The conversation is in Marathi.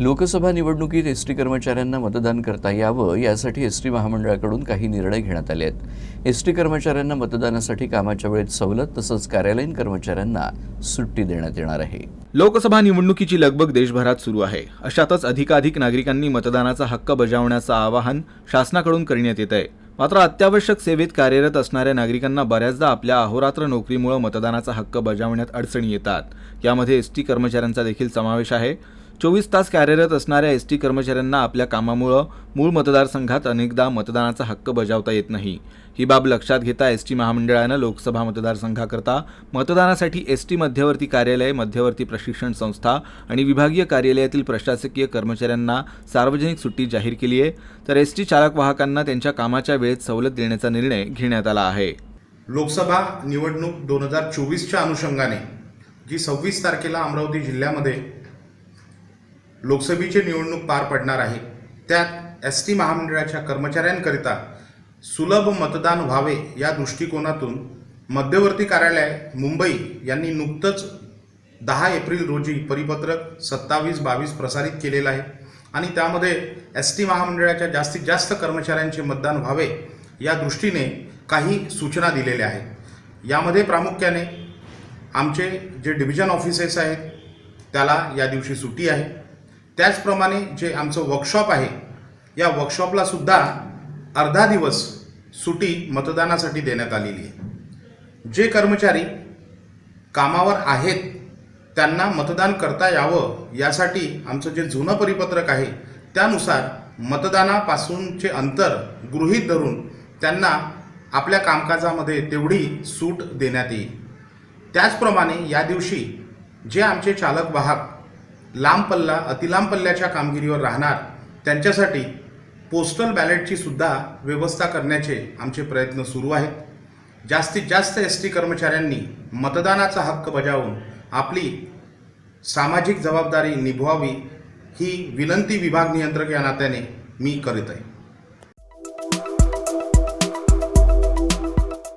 लोकसभा निवडणुकीत एस टी कर्मचाऱ्यांना मतदान करता यावं यासाठी एस टी महामंडळाकडून काही निर्णय घेण्यात आले आहेत. एस टी कर्मचाऱ्यांना मतदानासाठी कामाच्या वेळेत सवलत तसंच कार्यालयीन कर्मचाऱ्यांना सुट्टी देण्यात येणार आहे. लोकसभा निवडणुकीची लगबग देशभरात सुरू आहे. अशातच अधिकाधिक नागरिकांनी मतदानाचा हक्क बजावण्याचं आवाहन शासनाकडून करण्यात येत आहे मात्र अत्यावश्यक सेवेत कार्यरत असणाऱ्या नागरिकांना बऱ्याचदा आपल्या अहोरात्र नोकरीमुळे मतदानाचा हक्क बजावण्यात अडचणी येतात. यामध्ये एस टी कर्मचाऱ्यांचा देखील समावेश आहे. चोवीस तास कार्यरत असणाऱ्या एस टी कर्मचाऱ्यांना आपल्या कामामुळं मूळ मतदारसंघात अनेकदा मतदानाचा हक्क बजावता येत नाही. ही बाब लक्षात घेता एस टी महामंडळानं लोकसभा मतदारसंघाकरता मतदानासाठी एस टी मध्यवर्ती कार्यालय मध्यवर्ती प्रशिक्षण संस्था आणि विभागीय कार्यालयातील प्रशासकीय कर्मचाऱ्यांना सार्वजनिक सुट्टी जाहीर केली आहे. तर एस टी चालक वाहकांना त्यांच्या कामाच्या वेळेत सवलत देण्याचा निर्णय घेण्यात आला आहे. लोकसभा निवडणूक दोन हजार चोवीसच्या अनुषंगाने जी सव्वीस तारखेला अमरावती जिल्ह्यामध्ये लोकसभेची निवडणूक पार पडणार आहे. त्यात एस टी महामंडळाच्या कर्मचाऱ्यांकरिता सुलभ मतदान व्हावे या दृष्टिकोनातून मध्यवर्ती कार्यालय मुंबई यांनी नुकतंच दहा एप्रिल रोजी परिपत्रक सत्तावीस बावीस प्रसारित केलेलं आहे आणि त्यामध्ये एस टी महामंडळाच्या जास्तीत जास्त कर्मचाऱ्यांचे मतदान व्हावे या दृष्टीने काही सूचना दिलेल्या आहेत. यामध्ये प्रामुख्याने आमचे जे डिव्हिजन ऑफिसेस आहेत त्याला या दिवशी सुट्टी आहे. त्याचप्रमाणे जे आमचं वर्कशॉप आहे या वर्कशॉपला सुद्धा अर्धा दिवस सुटी मतदानासाठी देण्यात आलेली आहे. जे कर्मचारी कामावर आहेत त्यांना मतदान करता यावं यासाठी आमचं जे जुनं परिपत्रक आहे त्यानुसार मतदानापासूनचे अंतर गृहीत धरून त्यांना आपल्या कामकाजामध्ये तेवढी सूट देण्यात येईल. त्याचप्रमाणे या दिवशी जे आमचे चालक वाहक लांब पल्ला अतिलांब पल्ल्याच्या कामगिरीवर राहणार त्यांच्यासाठी पोस्टल बॅलेटची सुद्धा व्यवस्था करण्याचे आमचे प्रयत्न सुरू आहेत. जास्तीत जास्त एस टी कर्मचाऱ्यांनी मतदानाचा हक्क बजावून आपली सामाजिक जबाबदारी निभवावी ही विनंती विभाग नियंत्रक या नात्याने मी करीत आहे.